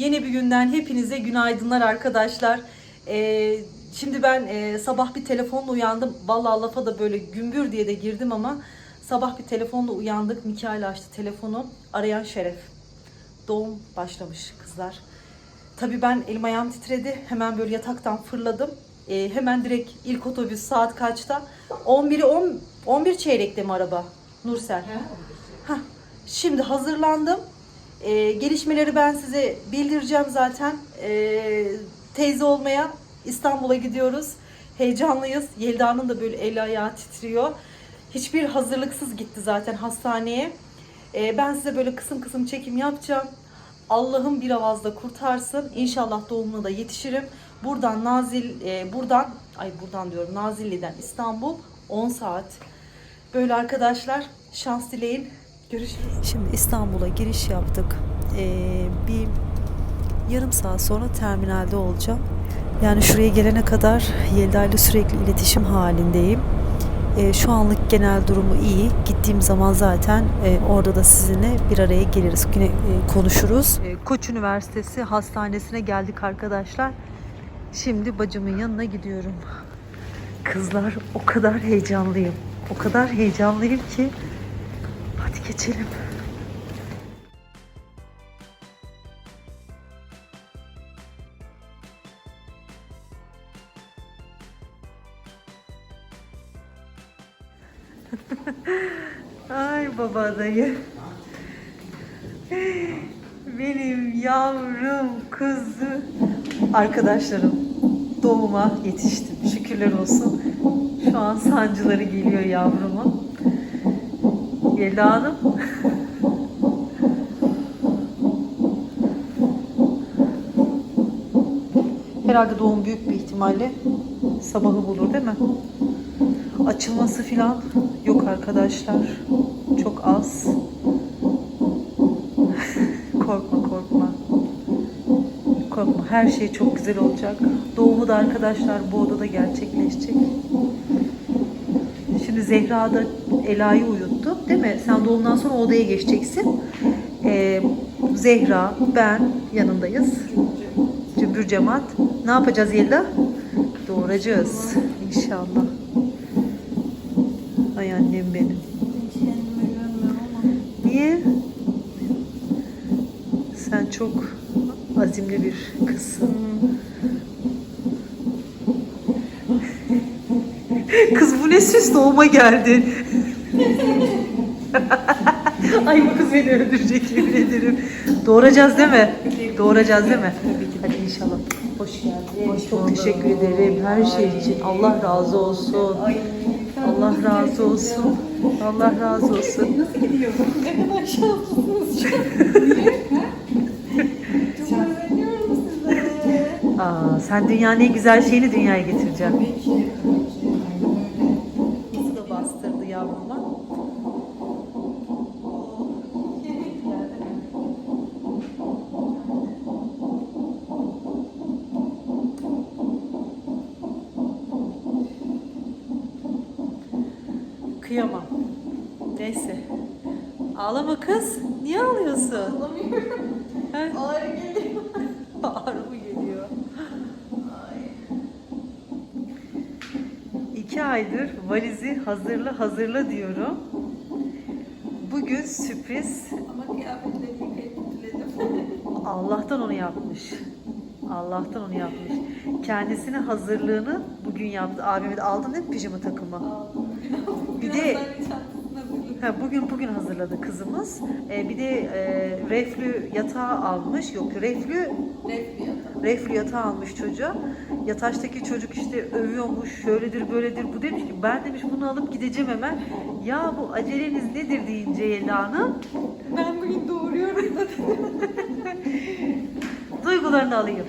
Yeni bir günden hepinize günaydınlar arkadaşlar. Ee, şimdi ben e, sabah bir telefonla uyandım. Vallahi lafa da böyle gümbür diye de girdim ama sabah bir telefonla uyandık. Mikail açtı telefonu. Arayan Şeref. Doğum başlamış kızlar. Tabii ben elim ayağım titredi. Hemen böyle yataktan fırladım. Ee, hemen direkt ilk otobüs saat kaçta? 11'i 10 11 çeyrekte mi araba? Nursel. Hah, Şimdi hazırlandım. Ee, gelişmeleri ben size bildireceğim zaten. Ee, teyze olmaya İstanbul'a gidiyoruz. Heyecanlıyız. Yelda'nın da böyle eli ayağı titriyor. Hiçbir hazırlıksız gitti zaten hastaneye. Ee, ben size böyle kısım kısım çekim yapacağım. Allah'ım bir avazda kurtarsın. İnşallah doğumuna da yetişirim. Buradan Nazil, e, buradan, ay buradan diyorum Nazilli'den İstanbul 10 saat. Böyle arkadaşlar şans dileyin. Görüşürüz. Şimdi İstanbul'a giriş yaptık. Ee, bir yarım saat sonra terminalde olacağım. Yani şuraya gelene kadar Yelda ile sürekli iletişim halindeyim. Ee, şu anlık genel durumu iyi. Gittiğim zaman zaten e, orada da sizinle bir araya geliriz. Yine e, konuşuruz. E, Koç Üniversitesi hastanesine geldik arkadaşlar. Şimdi bacımın yanına gidiyorum. Kızlar o kadar heyecanlıyım. O kadar heyecanlıyım ki Hadi geçelim. Ay baba dayı. Benim yavrum kızı. Arkadaşlarım doğuma yetiştim. Şükürler olsun. Şu an sancıları geliyor yavrumun. Yelda Hanım. Herhalde doğum büyük bir ihtimalle sabahı bulur değil mi? Açılması falan yok arkadaşlar. Çok az. korkma korkma. Korkma her şey çok güzel olacak. Doğumu da arkadaşlar bu odada gerçekleşecek. Şimdi Zehra da Ela'yı uyuttu. Değil mi? Sen doğumdan sonra odaya geçeceksin. Ee, Zehra, ben yanındayız. Cümbür cemaat. Ne yapacağız Yelda? Doğuracağız. İnşallah. Ay annem benim. Niye? Sen çok azimli bir kızsın. Kız bu ne süs doğuma geldi. Ay bu kız beni öldürecek yemin ederim. Doğuracağız değil mi? Doğuracağız değil mi? Hadi inşallah. Hoş geldin. Çok teşekkür ederim her şey için. Allah razı olsun. Allah razı olsun. Allah razı olsun. Nasıl gidiyor? Ne kadar şanslısınız. Çok özeniyorum size. Aa, sen dünyanın en güzel şeyini dünyaya getireceksin. Tabii ki. Tabii ki. Aynen öyle. Nasıl da bastırdı yavruma. Kıyamam. Neyse. Ağlama kız. Niye ağlıyorsun? Anlamıyorum. He? Ağrı geliyor. Ağrı mı geliyor? Ay. İki aydır valizi hazırla hazırla diyorum. Bugün sürpriz. Ama kıyafetlerimi kötüledim. Allah'tan onu yapmış. Allah'tan onu yapmış. Kendisine hazırlığını bugün yaptı. Abime de aldın değil mi pijama takımı? Aldım. Bir de-. Ha, bugün bugün hazırladı kızımız. Ee, bir de e, reflü yatağı almış. Yok reflü Refli yatağı. reflü yatağı almış çocuğa. Yataştaki çocuk işte övüyormuş, şöyledir böyledir. Bu demiş ki ben demiş bunu alıp gideceğim hemen. Ya bu aceleniz nedir deyince Yelda Hanım. Ben bugün doğuruyorum da Duygularını alayım.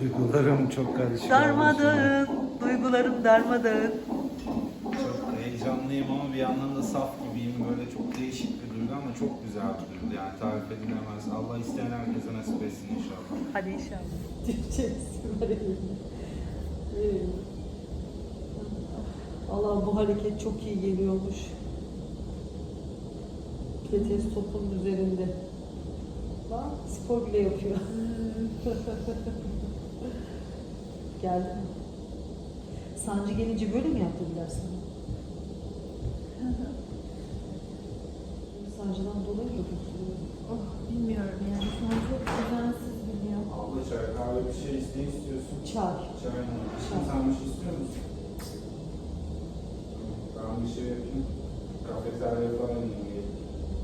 Duygularım çok karışık. Darmadağın, duygularım darmadağın. Çok heyecanlıyım ama bir yandan da saf gibiyim. Böyle çok değişik bir ama çok güzel bir duygu. Yani tarif edilemez. Allah isteyen herkese nasip etsin inşallah. Hadi inşallah. Allah bu hareket çok iyi geliyormuş. Pilates topun üzerinde. Bak spor bile yapıyor. Geldi mi? Sancı gelince böyle mi yaptırdılar sana? Sancıdan dolayı mı? Oh, bilmiyorum yani. Şu an çok düzensiz gidiyor. Abla çay kahve bir şey iste istiyorsun. Çay. Çay mı? Çay. Sen bir şey istiyor musun? Ben bir şey yapayım. Kafeterya falan yiyeyim.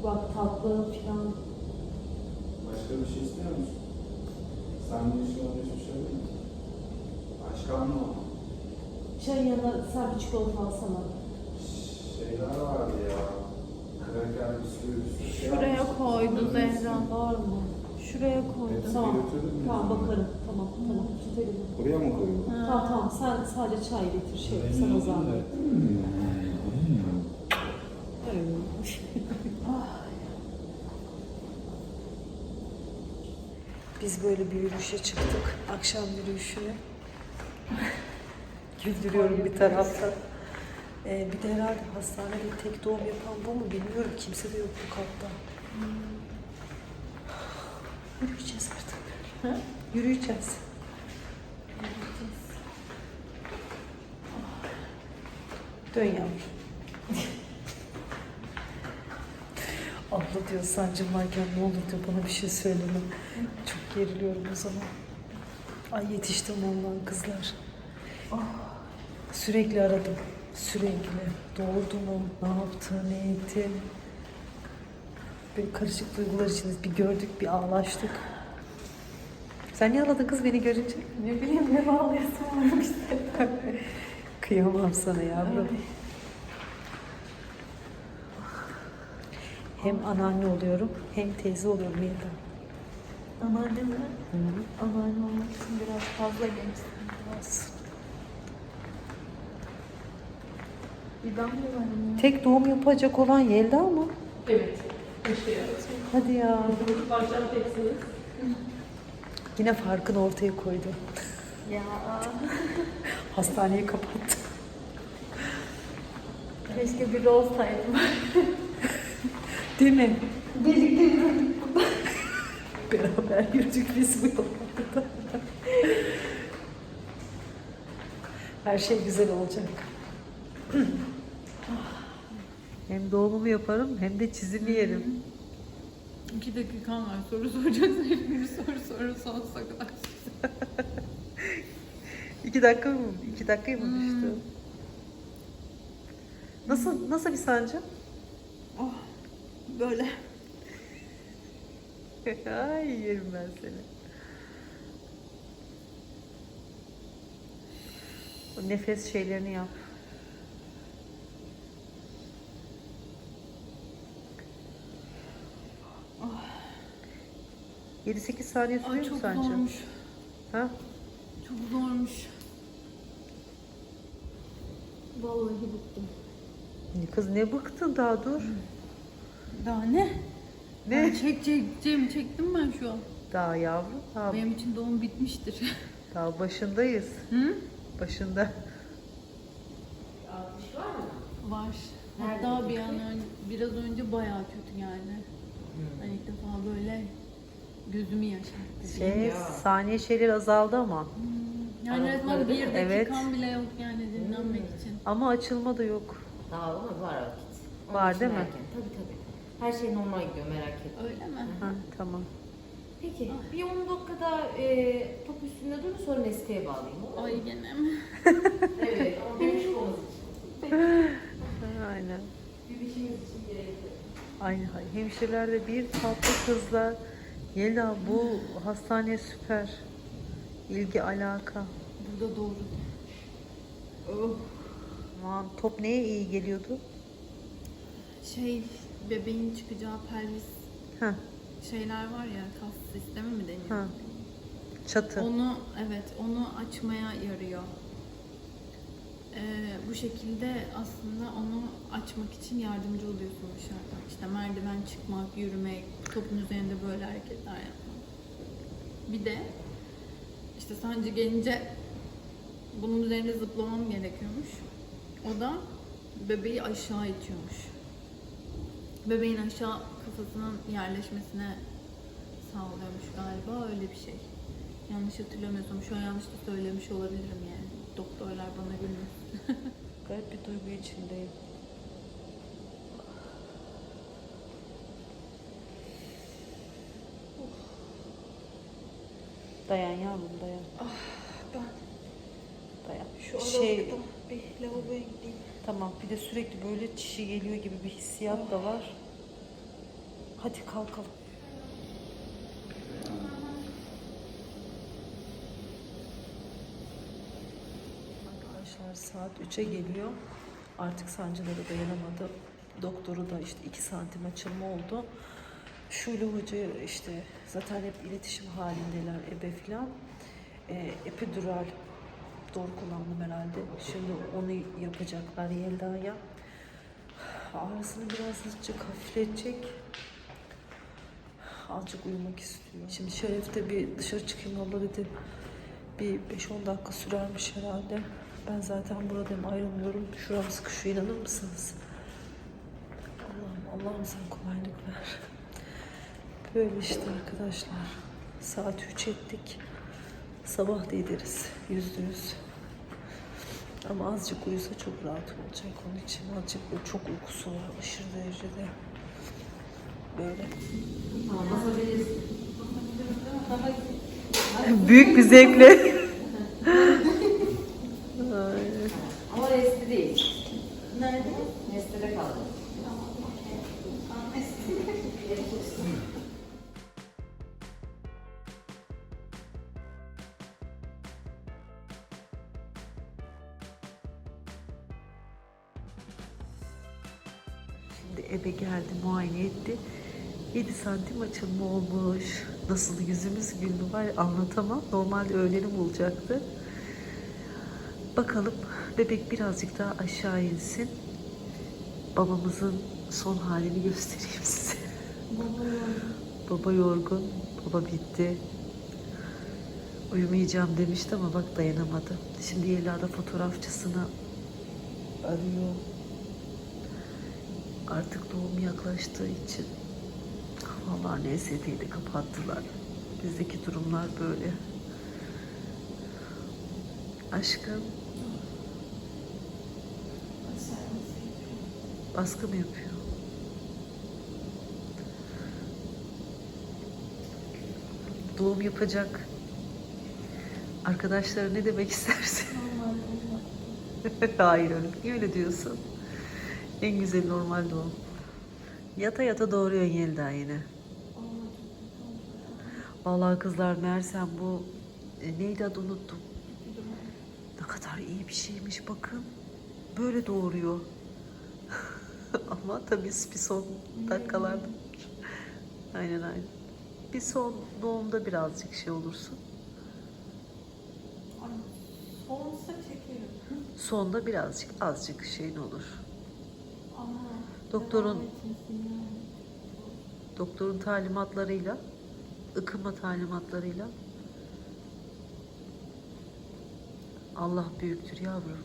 Bak tatlı falan. Başka bir şey istiyor musun? Sen bir işin olmuş bir şey değil mi? Başka mı? Çay yanına sen bir çikolata alsana. Şeyler vardı ya. Kraker bisküvi bir sürü şey Şuraya koydu Zehra. Var mı? Şuraya koydu. Tamam. Tamam bakarım. Tamam tamam. Tutarım. Buraya mı koyuyorsun? Tamam tamam sen sadece çay getir şey sana zahmet. Biz böyle bir yürüyüşe çıktık. Akşam yürüyüşüne. Güldürüyorum bir taraftan. Ee, bir de herhalde hastanede tek doğum yapan bu mu bilmiyorum. Kimse de yok bu katta. Yürüyeceğiz artık. Yürüyeceğiz. Dön yavrum. Abla diyor sancım varken ne olur diyor bana bir şey söyleme. Çok geriliyorum o zaman. Ay yetiştim ondan kızlar. Ah, Sürekli aradım. Sürekli. Doğurdu mu? Ne yaptı? Ne etti? Böyle karışık duygular içinde bir gördük, bir ağlaştık. Sen niye ağladın kız beni görünce? Ne bileyim ne bağlıyorsun varmış işte. Kıyamam sana yavrum. Hem anneanne oluyorum hem teyze oluyorum Yelda. Anneanne mi? Hı hı. Anneanne olmak için biraz fazla gençsin. Olsun. Bir damla var mı? Tek doğum yapacak olan Yelda mı? Evet. Keşke Hadi ya. Baştan teksiniz. Yine farkını ortaya koydu. Ya. Hastaneyi kapattı. Keşke biri olsaydım. Değil mi? Birlikte yürüdük Beraber yürüdük biz bu yollarda. Her şey güzel olacak. Hem doğumumu yaparım hem de çizimi yerim. İki dakikan var. Soru soracaksın. Bir soru soru sonsuza kadar. İki dakika mı? İki dakikayı mı düştü? Nasıl nasıl bir sancı? Oh. Böyle. Ay yerim ben seni. O nefes şeylerini yap. 7-8 saniye Ay sürüyor mu çok sence? zormuş. Ha? Çok zormuş. Vallahi bıktım. Kız ne bıktın daha dur. Daha ne? Ne? Ben çek çekeceğimi çektim ben şu an. Daha yavrum. Daha, Benim için doğum bitmiştir. daha başındayız. Hı? Başında. Var. Hatta bir an önce, biraz önce bayağı kötü yani. Ben ilk defa böyle gözümü yaşarttı. Şey, saniye şeyler azaldı ama. Hmm. Yani resmen bir dakikam Evet. bile yok yani dinlenmek için. Ama açılma da yok. Daha ama var vakit. Onun Var için değil mi? erken. Tabii tabii. Her şey normal gidiyor merak etme. Öyle mi? Ha, tamam. Peki bir 10 dakikada e, top üstünde durun sonra Nesli'ye bağlayayım. olur mu? Ay gene mi? Evet ama konuşmamız için. Aynen. Bir işimiz için gerekli. Aynen. Hemşireler de bir tatlı kızlar. Yelda bu hastane süper. İlgi alaka. Burada doğru. Oh. Aman top neye iyi geliyordu? Şey bebeğin çıkacağı pelvis Ha, şeyler var ya kas sistemi mi deniyor? ha. Çatı. Onu evet onu açmaya yarıyor. Ee, bu şekilde aslında onu açmak için yardımcı oluyorsun dışarıdan. İşte merdiven çıkmak, yürümek, topun üzerinde böyle hareketler yapmak. Bir de işte sancı gelince bunun üzerinde zıplamam gerekiyormuş. O da bebeği aşağı itiyormuş. Bebeğin aşağı kafasının yerleşmesine sağlıyormuş galiba öyle bir şey. Yanlış hatırlamıyorsam şu an yanlış da söylemiş olabilirim yani. Doktorlar bana gülmesin. Garip bir duygu içindeyim. Dayan yavrum dayan. ben Dayan. şu şey, bir lavaboya gideyim. tamam bir de sürekli böyle çişi geliyor gibi bir hissiyat da var. Hadi kalkalım. Arkadaşlar saat 3'e geliyor. Artık sancılara dayanamadı. Doktoru da işte 2 santim açılma oldu. Şule Hoca işte zaten hep iletişim halindeler ebe filan. Ee, epidural doğru kullandım herhalde. Şimdi onu yapacaklar Yelda'ya. Ağrısını birazcık hafifletecek. Azıcık uyumak istiyor. Şimdi Şeref de bir dışarı çıkayım abla dedi. Bir 5-10 dakika sürermiş herhalde. Ben zaten buradayım ayrılmıyorum. Şuram sıkışıyor inanır mısınız? Allah'ım Allah'ım sen kolaylık ver. Böyle işte arkadaşlar. Saat 3 ettik. Sabah da ederiz. Yüzde yüz. Ama azıcık uyusa çok rahat olacak onun için. Azıcık çok uykusu var aşırı derecede. Böyle. Büyük bir zevkle. Santim açılma olmuş. Nasıl yüzümüz güldü var anlatamam. Normalde öğlenim olacaktı. Bakalım bebek birazcık daha aşağı insin. Babamızın son halini göstereyim size. Baba yorgun, baba bitti. Uyumayacağım demişti ama bak dayanamadı. Şimdi Yelda da fotoğrafçısını arıyor. Artık doğum yaklaştığı için vallahi NST'yi de kapattılar. Bizdeki durumlar böyle. Aşkım. Baskı mı yapıyor? Doğum yapacak. Arkadaşlara ne demek istersin? Hayır öyle. Niye öyle diyorsun? En güzel normal doğum. Yata yata doğuruyorsun Yelda yine. Vallahi kızlar meğersem bu e, neydi adı unuttum. Ne kadar iyi bir şeymiş bakın. Böyle doğuruyor. Ama tabii bir son dakikalarda. Aynen aynen. Bir son doğumda birazcık şey olursun. Sonsa çekerim. Sonda birazcık azıcık şeyin olur. Ama Doktorun devam etmesin yani. doktorun talimatlarıyla, ıkıma talimatlarıyla Allah büyüktür yavrum.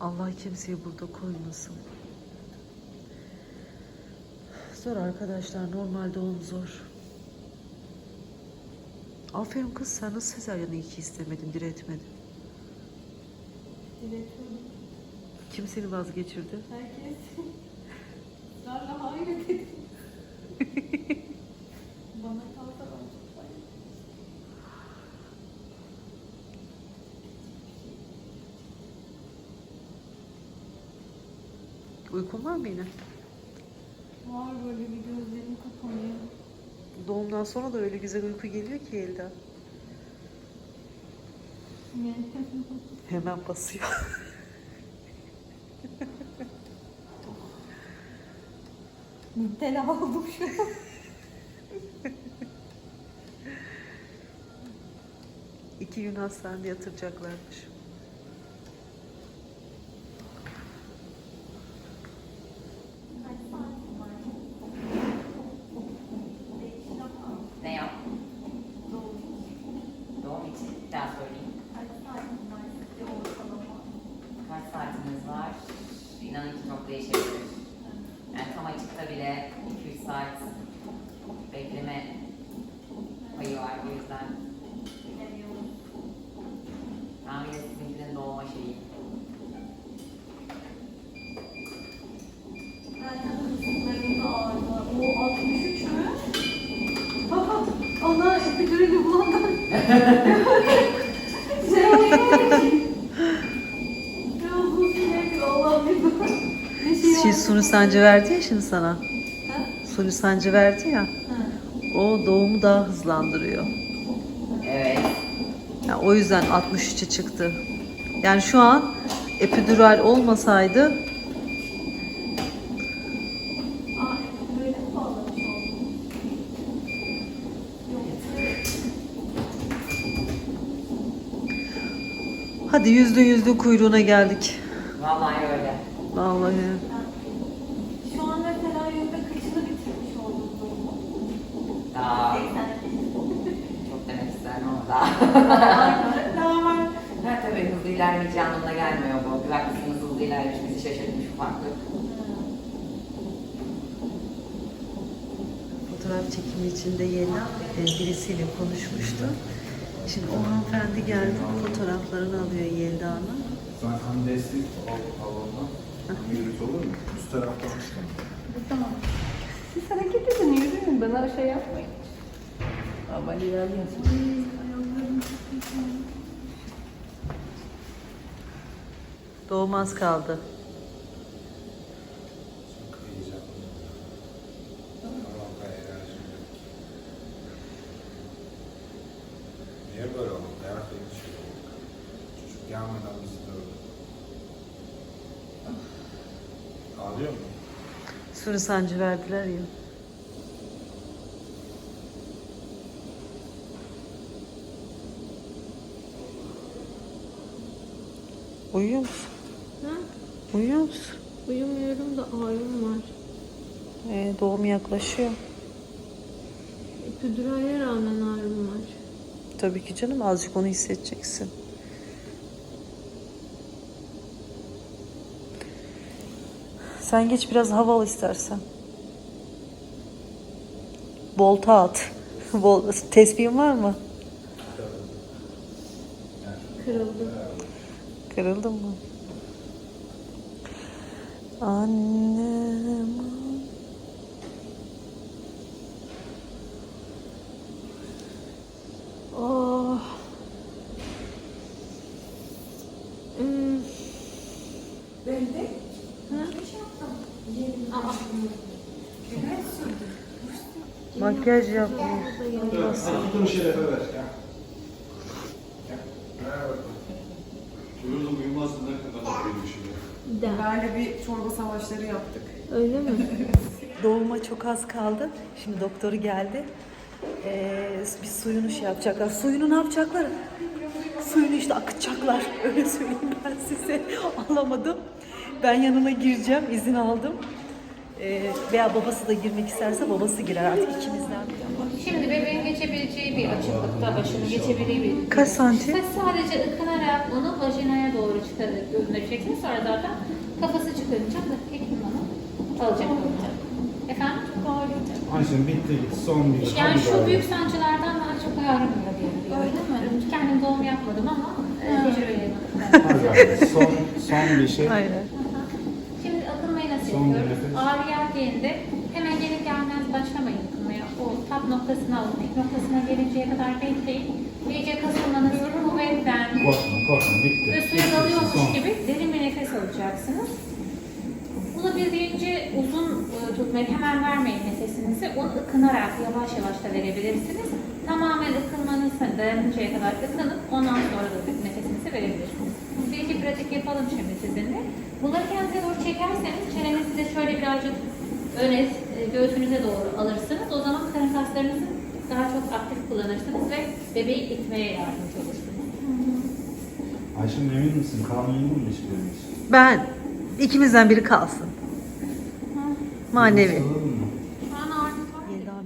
Allah kimseyi burada koymasın. Zor arkadaşlar, normal doğum zor. Aferin kız, sen nasıl sezaryanı iki istemedin, diretmedin? Diretiyorum. Kim seni vazgeçirdi? Herkes ısrarla hayır dedi. Bana kalsa ben çok hayır. Uykun var mı yine? Var böyle bir gözlerim kapanıyor. Doğumdan sonra da öyle güzel uyku geliyor ki Elda. Ne? Hemen basıyor. Müptela oldum şu an. İki gün hastanede yatıracaklarmış. Ne yap? Doğum için. Bir daha söyleyeyim. Kaç saatiniz var? İnanın ki çok değişebilir. Yani tam açıkta bile 2-3 saat bekleme güzel. Ben yine sizinkinin doğma şeyi. O 63 mü? Baba, Allah epidüreli bulandan. şey oldu. Ne oldu sürekli Allah bilir. Ne şey Şey, oldu? suni sancı verdi ya şimdi sana. Suni sancı verdi ya. O doğumu daha hızlandırıyor. Evet. Yani o yüzden 63'e çıktı. Yani şu an epidural olmasaydı hadi yüzde yüzde kuyruğuna geldik. Vallahi öyle. Vallahi. Şu an mesela yüzde kaçını bitirmiş oldunuz doğumu? Daha 80. çok demek isterim ama daha. Daha var. Ha tabii hızlı ilerleyeceği anlamına gelmiyor bu. Bir bakmışsınız hızlı ilerlemiş, bizi şaşırtmış farklı. Fotoğraf çekimi için de yeni e, birisiyle konuşmuştu. Şimdi o hanımefendi geldi, fotoğraflarını alıyor Yelda'nın. Sen hani destek al, al ondan. Yürüt olur mu? Üst taraftan. Tamam. Siz hareket edin, yürüyün. Bana şey yapmayın. Ama ilerliyorsun. Doğmaz kaldı. Niye böyle oldu? Merak etmişim. Çocuk gelmeden bizi dövdü. Ağlıyor mu? Suni sancı verdiler ya. Uyuyor musun? Ha? Uyuyor musun? Uyumuyorum da ağrım var. Ee, doğum yaklaşıyor. Epidürale rağmen ağrım var. Tabii ki canım azıcık onu hissedeceksin. Sen geç biraz hava al istersen. Bolta at. Bol, tespihin var mı? Kırıldı. Kırıldın mı? Annem. Oh. Hmm. Makyaj yapmış. Tutun şerefe ver. Gel. Gel. Ver bakalım. Uyurdum uyumazdım ne kadar uyumuşum ya. Böyle bir çorba savaşları yaptık. Öyle mi? Doğuma çok az kaldı. Şimdi doktoru geldi. Ee, bir suyunu şey yapacaklar. Suyunu ne yapacaklar? Suyunu işte akıtacaklar. Öyle söyleyeyim ben size. Alamadım. Ben yanına gireceğim. izin aldım. Ee, veya babası da girmek isterse babası girer artık ikimizden biri. Şimdi bebeğin geçebileceği bir açıklıkta başını geçebileceği bir... Kaç santim? Siz sadece ıkınarak onu vajinaya doğru çıkarıp göndereceksiniz. Sonra zaten kafası çıkarınca da hekim onu alacak olacak. Efendim? Ayşem bitti. Son bir. Yani Hadi şu bari. büyük sancılardan daha çok ağrımıyor diye. Öyle mi? Kendim doğum yapmadım ama e. Hadi. Son, son bir şey. Aynen. Şimdi akınmayı nasıl Son yapıyoruz? nefes. Ağrı geldiğinde hemen gelir gelmez başlamayın akınmaya. O tap noktasına alın. Pik noktasına gelinceye kadar bekleyin. İyice kasılmanız, kuvvetten Korkma korkma bitti. ve suya Bitti, dalıyormuş son. gibi derin bir nefes alacaksınız. Olabildiğince uzun e, tutmayın, hemen vermeyin nefesinizi. Onu ıkınarak yavaş yavaş da verebilirsiniz. Tamamen ıkınmanız dayanıncaya kadar ıkınıp ondan sonra da nefesinizi verebilirsiniz. Bir iki pratik yapalım şimdi sizinle. Bunları kendinize doğru çekerseniz çenenizi de şöyle birazcık öne e, göğsünüze doğru alırsınız. O zaman karın kaslarınızı daha çok aktif kullanırsınız ve bebeği itmeye yardımcı olursunuz. Ayşem emin misin? Kanun mu hiçbirimiz? Ben. ikimizden biri kalsın. Manevi. Yelda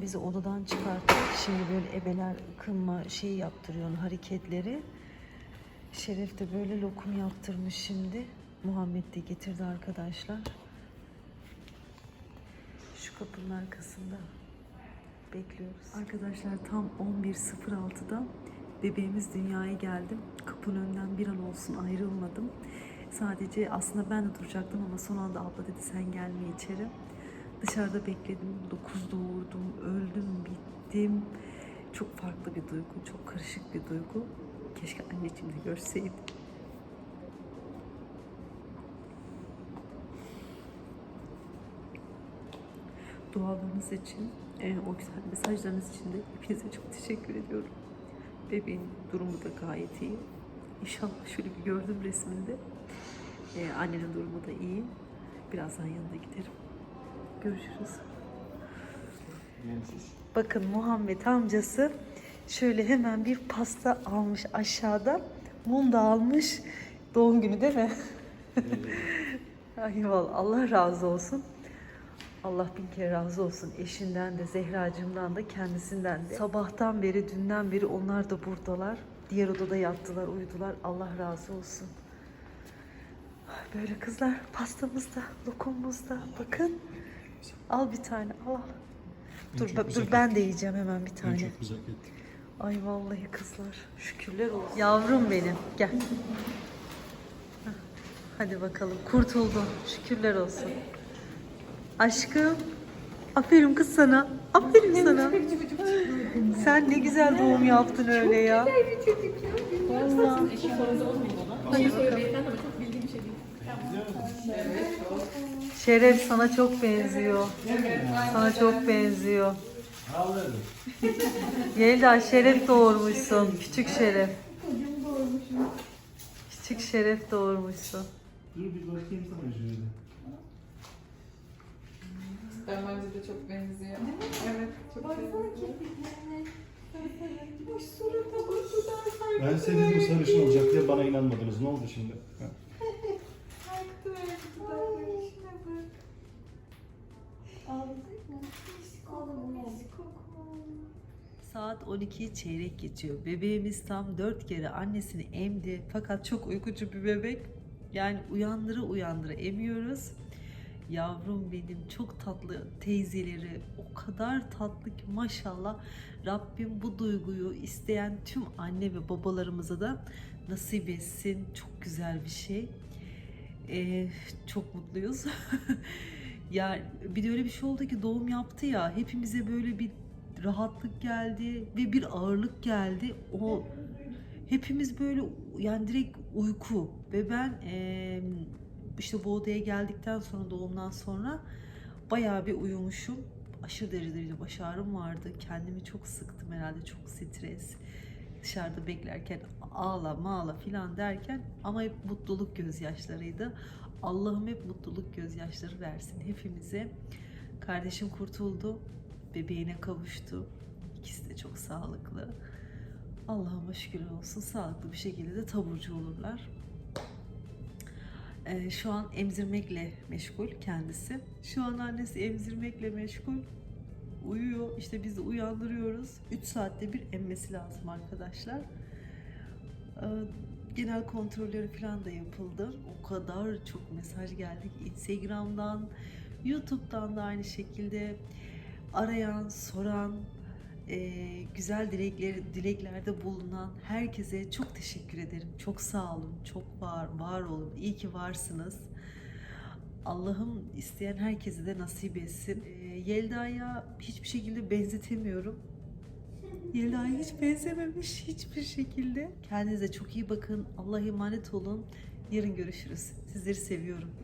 bizi odadan çıkarttı. Şimdi böyle ebeler ıkınma şeyi yaptırıyor hareketleri. Şeref de böyle lokum yaptırmış şimdi. Muhammed de getirdi arkadaşlar. Şu kapının arkasında. bekliyoruz. Arkadaşlar tam 11.06'da bebeğimiz dünyaya geldi. Kapının önünden bir an olsun ayrılmadım. Sadece aslında ben de duracaktım ama son anda abla dedi sen gelme içeri. Dışarıda bekledim. 9 doğurdum, öldüm, bittim. Çok farklı bir duygu, çok karışık bir duygu. Keşke anneciğim de görseydi. Dualarınız için, e, o güzel mesajlarınız için de hepinize çok teşekkür ediyorum. Bebeğin durumu da gayet iyi. İnşallah şöyle bir gördüm resminde. E, annenin durumu da iyi. Birazdan yanına giderim. Görüşürüz. Bakın Muhammed amcası şöyle hemen bir pasta almış aşağıda. Mum da almış. Doğum günü değil mi? Ay vallahi Allah razı olsun. Allah bin kere razı olsun eşinden de Zehracığımdan da kendisinden de. Sabahtan beri, dünden beri onlar da buradalar. Diğer odada yattılar, uyudular. Allah razı olsun. Böyle kızlar pastamız da, lokumumuz da. Bakın. Al bir tane, al. Dur, dur ben de yiyeceğim hemen bir tane. çok güzel ettik. Ay vallahi kızlar. Şükürler olsun. Yavrum benim. Gel. Hadi bakalım. Kurtuldun. Şükürler olsun. Aşkım. Aferin kız sana. Aferin sana. Sen ne güzel doğum yaptın öyle ya. Vallahi. Şeref sana çok benziyor. Sana çok benziyor. Yelda Şeref doğurmuşsun. Küçük Şeref. Küçük Şeref doğurmuşsun. Dur bir bakayım sana şöyle. Çok benziyor. Evet, çok benziyor. Ben size dedim sarışın olacak diye bana inanmadınız. Ne oldu şimdi? Ha? Saat 12'yi çeyrek geçiyor. Bebeğimiz tam 4 kere annesini emdi. Fakat çok uykucu bir bebek. Yani uyandıra uyandıra emiyoruz. Yavrum benim çok tatlı teyzeleri o kadar tatlı ki maşallah Rabbim bu duyguyu isteyen tüm anne ve babalarımıza da nasip etsin. Çok güzel bir şey. Ee, çok mutluyuz. ya bir de öyle bir şey oldu ki doğum yaptı ya hepimize böyle bir rahatlık geldi ve bir ağırlık geldi. O hepimiz böyle yani direkt uyku ve ben eee, işte bu odaya geldikten sonra doğumdan sonra bayağı bir uyumuşum. Aşırı derecede baş ağrım vardı. Kendimi çok sıktım herhalde. Çok stres. Dışarıda beklerken ağla mağla filan derken ama hep mutluluk gözyaşlarıydı. Allah'ım hep mutluluk gözyaşları versin hepimize. Kardeşim kurtuldu. Bebeğine kavuştu. İkisi de çok sağlıklı. Allah'ıma şükür olsun sağlıklı bir şekilde de taburcu olurlar. Ee, şu an emzirmekle meşgul kendisi. Şu an annesi emzirmekle meşgul. Uyuyor. İşte biz de uyandırıyoruz. 3 saatte bir emmesi lazım arkadaşlar. Ee, genel kontrolleri falan da yapıldı. O kadar çok mesaj geldi ki Instagram'dan, YouTube'dan da aynı şekilde arayan, soran, güzel dilekleri, dileklerde bulunan herkese çok teşekkür ederim. Çok sağ olun, çok var, var olun. İyi ki varsınız. Allah'ım isteyen herkese de nasip etsin. E, Yelda'ya hiçbir şekilde benzetemiyorum. Yelda'ya hiç benzememiş hiçbir şekilde. Kendinize çok iyi bakın. Allah'a emanet olun. Yarın görüşürüz. Sizleri seviyorum.